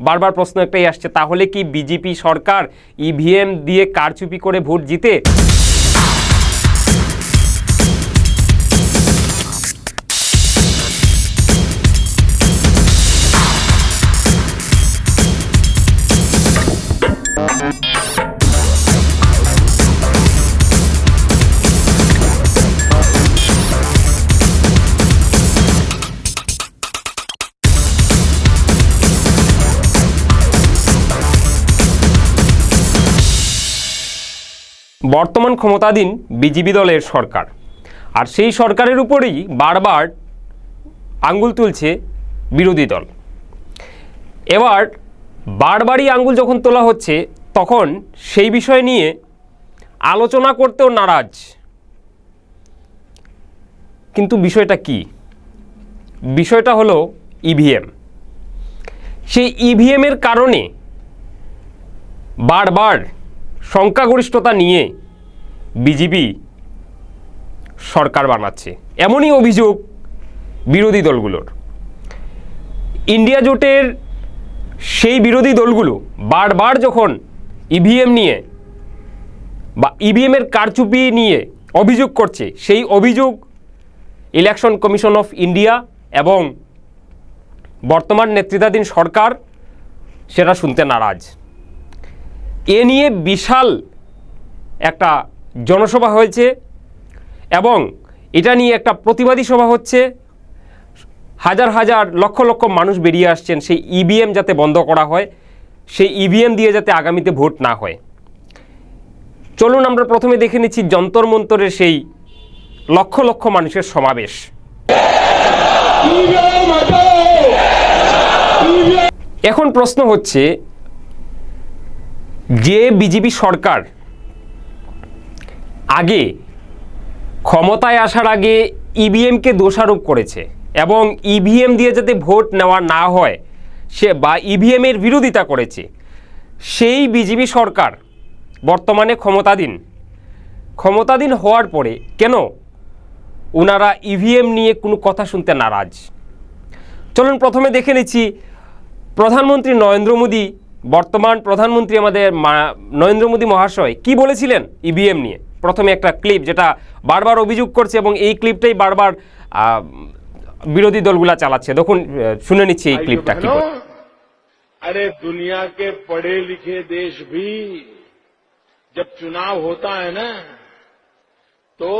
বারবার প্রশ্ন একটাই আসছে তাহলে কি বিজেপি সরকার ইভিএম দিয়ে কারচুপি করে ভোট জিতে? বর্তমান ক্ষমতাধীন বিজেপি দলের সরকার। আর সেই সরকারের উপরেই বারবার আঙ্গুল তুলছে বিরোধী দল। এবার বারবারই আঙ্গুল যখন তোলা হচ্ছে, তখন সেই বিষয় নিয়ে আলোচনা করতেও নারাজ। কিন্তু বিষয়টা কি? বিষয়টা হলো ইভিএম সেই ইভিএমের কারণে বারবার সংখ্যাগরিষ্ঠতা নিয়ে বিজেপি সরকার বানাচ্ছে। এমনই অভিযোগ বিরোধী দলগুলোর। ইন্ডিয়া জোটের সেই বিরোধী দলগুলো বারবার যখন ইভিএম নিয়ে বা ইভিএমের কারচুপি নিয়ে অভিযোগ করছে, সেই অভিযোগ ইলেকশন কমিশন অফ ইন্ডিয়া এবং বর্তমান নেতৃত্বাধীন সরকার সেটা শুনতে নারাজ। এ নিয়ে বিশাল একটা জনসভা হয়েছে এবং এটা নিয়ে একটা প্রতিবাদী সভা হচ্ছে। হাজার হাজার লক্ষ লক্ষ মানুষ বেরিয়ে আসছেন সেই ইভিএম যাতে বন্ধ করা হয় সেই ইভিএম দিয়ে যাতে আগামীতে ভোট না হয়। চলুন আমরা প্রথমে দেখে নিচ্ছি যন্তর মন্তরের সেই লক্ষ লক্ষ মানুষের সমাবেশ। এখন প্রশ্ন হচ্ছে যে বিজেপি সরকার আগে ক্ষমতায় আসার আগে ইভিএমকে দোষারোপ করেছে এবং ইভিএম দিয়ে যাতে ভোট নেওয়া না হয়, সে বা ইভিএমের বিরোধিতা করেছে, সেই বিজেপি সরকার বর্তমানে ক্ষমতাধীন। ক্ষমতাধীন হওয়ার পরে কেন ওনারা ইভিএম নিয়ে কোনো কথা শুনতে নারাজ? চলুন প্রথমে দেখে নিচ্ছি, প্রধানমন্ত্রী নরেন্দ্র মোদী বর্তমান প্রধানমন্ত্রী আমাদের মা- নরেন্দ্র মোদী মহাশয় কি বলেছিলেন ইভিএম নিয়ে প্রথমে একটা ক্লিপ যেটা বারবার অভিযোগ করছে এবং এই ক্লিপটাই বারবার আহ, বিরোধী দলগুলা চালাচ্ছে দেখুন আহ, শুনে নিচ্ছি এই ক্লিপটা কি বলে। बहनों, अरे दुनिया के पढ़े लिखे देश भी जब चुनाव होता है ना तो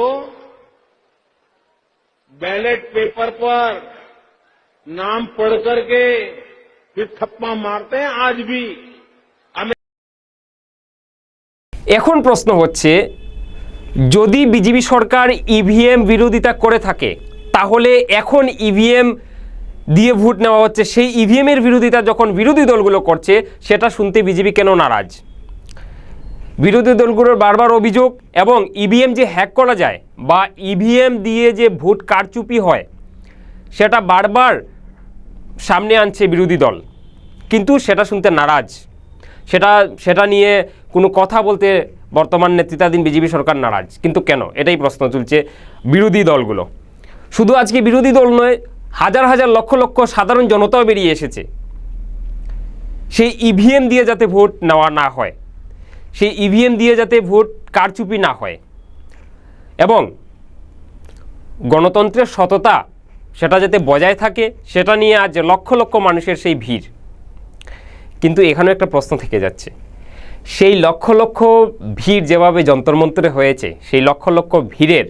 बैलेट पेपर पर नाम पढ़ करके फिर थप्पा मारते हैं आज भी हमें এখন প্রশ্ন হচ্ছে যদি বিজেপি সরকার ইভিএম বিরোধিতা করে থাকে তাহলে এখন ইভিএম দিয়ে ভোট নেওয়া হচ্ছে সেই ইভিএমের বিরোধিতা যখন বিরোধী দলগুলো করছে সেটা শুনতে বিজেপি কেন নারাজ বিরোধী দলগুলোর বারবার অভিযোগ এবং ইভিএম যে হ্যাক করা যায় বা ইভিএম দিয়ে যে ভোট কারচুপি হয় সেটা বারবার সামনে আনছে বিরোধী দল। কিন্তু সেটা শুনতে নারাজ। সেটা সেটা নিয়ে কোনো কথা বলতে বর্তমান নেতৃত্বাধীন বিজেপি সরকার নারাজ। কিন্তু কেন? এটাই প্রশ্ন তুলছে বিরোধী দলগুলো। শুধু আজকে বিরোধী দল নয়, হাজার হাজার লক্ষ লক্ষ সাধারণ জনতাও বেরিয়ে এসেছে। সেই ইভিএম দিয়ে যাতে ভোট নেওয়া না হয়, সেই ইভিএম দিয়ে যাতে ভোট কারচুপি না হয়, এবং গণতন্ত্রের সততা সেটা যাতে বজায় থাকে, সেটা নিয়ে আজ লক্ষ লক্ষ মানুষের সেই ভিড়। কিন্তু এখানেও একটা প্রশ্ন থেকে যাচ্ছে। সেই লক্ষ লক্ষ ভিড় যেভাবে যন্তরমন্তরে হয়েছে, সেই লক্ষ লক্ষ ভিড়ের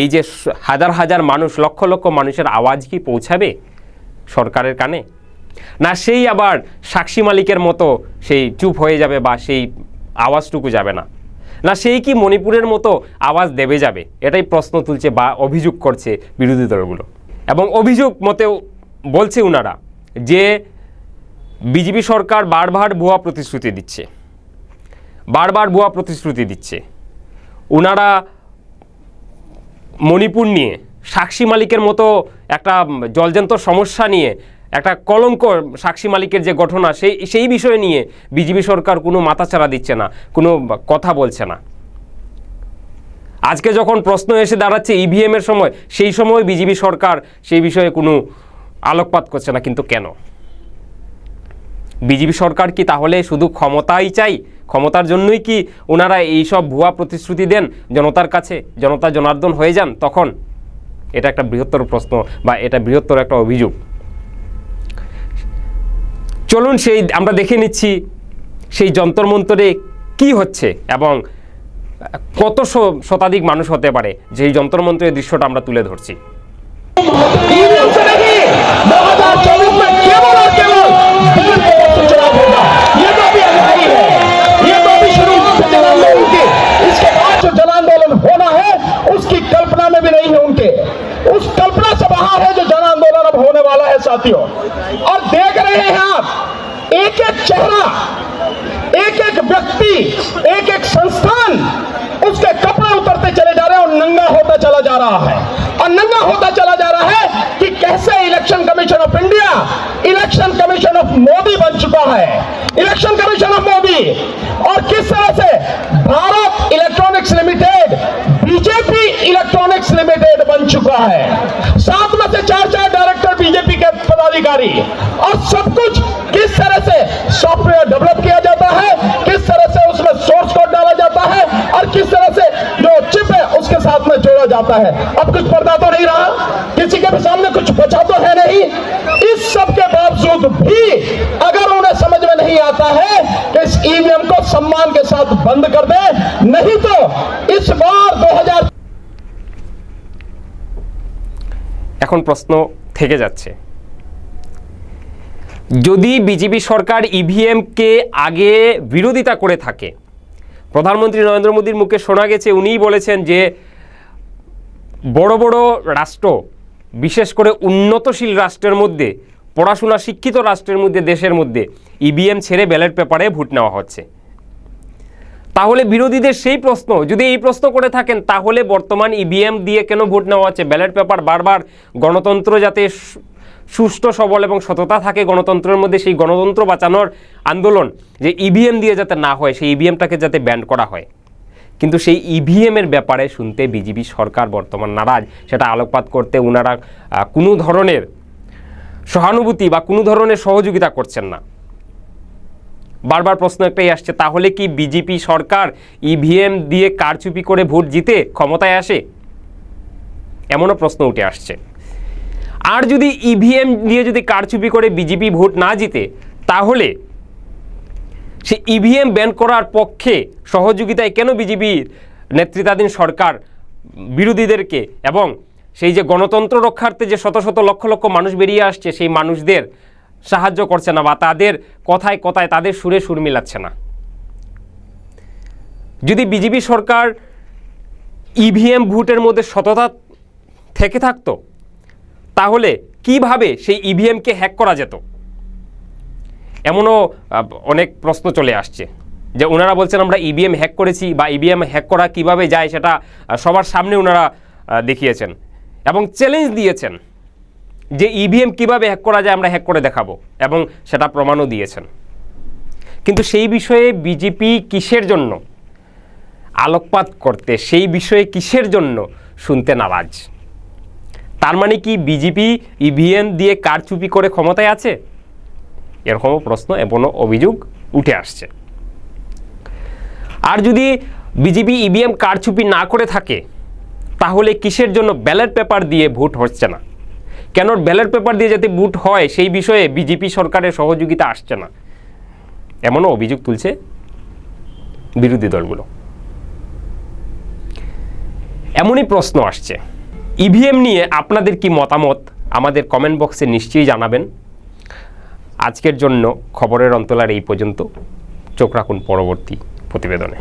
এই যে হাজার হাজার মানুষ, লক্ষ লক্ষ মানুষের আওয়াজ কি পৌঁছাবে সরকারের কানে? না সেই আবার সাক্ষী মালিকের মতো সেই চুপ হয়ে যাবে বা সেই আওয়াজটুকু যাবে না? না সেই কি মণিপুরের মতো আওয়াজ দেবে যাবে? এটাই প্রশ্ন তুলছে বা অভিযোগ করছে বিরোধী দলগুলো। এবং অভিযোগ মতেও বলছে ওনারা যে বিজেপি সরকার বারবার ভুয়া প্রতিশ্রুতি দিচ্ছে। বারবার ভুয়া প্রতিশ্রুতি দিচ্ছে। ওনারা মণিপুর নিয়ে, সাক্ষী মালিকের মতো একটা জলজন্ত সমস্যা নিয়ে, একটা কলঙ্ক সাক্ষী মালিকের যে ঘটনা, সেই সেই বিষয় নিয়ে বিজেপি সরকার কোনো মাথাচাড়া দিচ্ছে না, কোনো কথা বলছে না। আজকে যখন প্রশ্ন এসে দাঁড়াচ্ছে ইভিএম এর সময়, সেই সময় বিজেপি সরকার সেই বিষয়ে কোনো আলোকপাত করছে না, কিন্তু কেন? বিজেপি সরকার কি তাহলে শুধু ক্ষমতাই চাই? ক্ষমতার জন্যই কি ওনারা এইসব ভুয়া প্রতিশ্রুতি দেন? জনতার কাছে জনতা জনার্দন হয়ে যান তখন? এটা একটা বৃহত্তর প্রশ্ন বা এটা বৃহত্তর একটা অভিযোগ। চলুন সেই, আমরা দেখে নিচ্ছি সেই যন্তরমন্তরে কি হচ্ছে এবং কত শতাধিক মানুষ হতে পারে? যে এই যন্ত্রমন্ত্রের দৃশ্যটা আমরা তুলে ধরছি। उसके कपड़े उतरते चले जा रहे हैं और नंगा होता चला जा रहा है। और नंगा होता चला जा रहा है कि कैसे election commission of India, election commission of Modi बन चुका है। Election commission of Modi. और किस तरह से? Bharat electronics limited, BJP electronics limited बन चुका है। सात में से चार चार डायरेक्टर बीजेपी के पदाधिकारी। और सब कुछ किस तरह से सॉफ्टवेयर डेवलप किया जाता है, किस तरह से उसमें सोर्स है और किस तरह से जो चिप है उसके साथ में जोड़ा जाता है अब कुछ पर्दा तो नहीं रहा किसी के भी सामने कुछ बचा तो है नहीं इस सब के बावजूद भी अगर उन्हें समझ में नहीं आता है कि इस ईवीएम को सम्मान के साथ बंद कर दे नहीं तो इस बार 2000 এখন প্রশ্ন থেকে যাচ্ছে যদি বিজেপি সরকার ইভিএমকে আগে বিরোধিতা করে থাকে প্রধানমন্ত্রী নরেন্দ্র মোদীর মুখে শোনা গেছে, উনিই বলেছেন যে বড় বড় রাষ্ট্র, বিশেষ করে উন্নতশীল রাষ্ট্রের মধ্যে, পড়াশোনা শিক্ষিত রাষ্ট্রের মধ্যে, দেশের মধ্যে ইভিএম ছেড়ে ব্যালট পেপারে ভোট নেওয়া হচ্ছে। তাহলে বিরোধীদের সেই প্রশ্ন, যদি এই প্রশ্ন করে থাকেন, তাহলে বর্তমান ইভিএম দিয়ে কেন ভোট নেওয়া হচ্ছে? ব্যালট পেপার বারবার গণতন্ত্র যাতে সুষ্ঠু, সবল এবং সততা থাকে গণতন্ত্রের মধ্যে, সেই গণতন্ত্র বাঁচানোর আন্দোলন যে ইভিএম দিয়ে যাতে না হয়, সেই ইভিএমটাকে যাতে ব্যান্ড করা হয়। কিন্তু সেই ইভিএমের ব্যাপারে শুনতে বিজেপি সরকার বর্তমান নারাজ। সেটা আলোকপাত করতে ওনারা কোনো ধরনের সহানুভূতি বা কোনো ধরনের সহযোগিতা করছেন না। বারবার প্রশ্ন একটাই আসছে, তাহলে কি বিজেপি সরকার ইভিএম দিয়ে কারচুপি করে ভোট জিতে ক্ষমতায় আসে? এমনও প্রশ্ন উঠে আসছে। আর যদি ইভিএম দিয়ে যদি কারচুপি করে বিজেপি ভোট না জিতে, তাহলে সে ইভিএম ব্যান করার পক্ষে সহযোগিতায় কেন বিজেপির নেতৃত্বাধীন সরকার বিরোধীদেরকে এবং সেই যে গণতন্ত্র রক্ষার্থে যে শত শত লক্ষ লক্ষ মানুষ বেরিয়ে আসছে, সেই মানুষদের সাহায্য করছে না বা তাদের কথায় কথায় তাদের সুরে সুর মিলাচ্ছে না। যদি বিজেপি সরকার ইভিএম ভোটের মধ্যে সততা থেকে থাকতো তাহলে কীভাবে সেই ইভিএমকে হ্যাক করা যেত? এমনও অনেক প্রশ্ন চলে আসছে। যে ওনারা বলছেন, আমরা ইভিএম হ্যাক করেছি বা ইভিএম হ্যাক করা কীভাবে যায় সেটা সবার সামনে ওনারা দেখিয়েছেন। এবং চ্যালেঞ্জ দিয়েছেন যে ইভিএম কীভাবে হ্যাক করা যায়, আমরা হ্যাক করে দেখাবো। এবং সেটা প্রমাণও দিয়েছেন। কিন্তু সেই বিষয়ে বিজেপি কিসের জন্য আলোকপাত করতে, সেই বিষয়ে কিসের জন্য শুনতে নারাজ? তার মানে কি বিজেপি ইভিএম দিয়ে কারচুপি করে ক্ষমতায় আছে? এরকমও প্রশ্ন এবং অভিযোগ উঠে আসছে। আর যদি বিজেপি ইভিএম কারচুপি না করে থাকে, তাহলে কিসের জন্য ব্যালট পেপার দিয়ে ভোট হচ্ছে না? কেন ব্যালট পেপার দিয়ে যাতে ভোট হয়, সেই বিষয়ে বিজেপি সরকারের সহযোগিতা আসছে না? এমনও অভিযোগ তুলছে বিরোধী দলগুলো। এমনই প্রশ্ন আসছে। ইভিএম নিয়ে আপনাদের কি মতামত? আমাদের কমেন্ট বক্সে নিশ্চয়ই জানাবেন। আজকের জন্য খবরের অন্তলার এই পর্যন্ত। চোখ রাখুন পরবর্তী প্রতিবেদনে।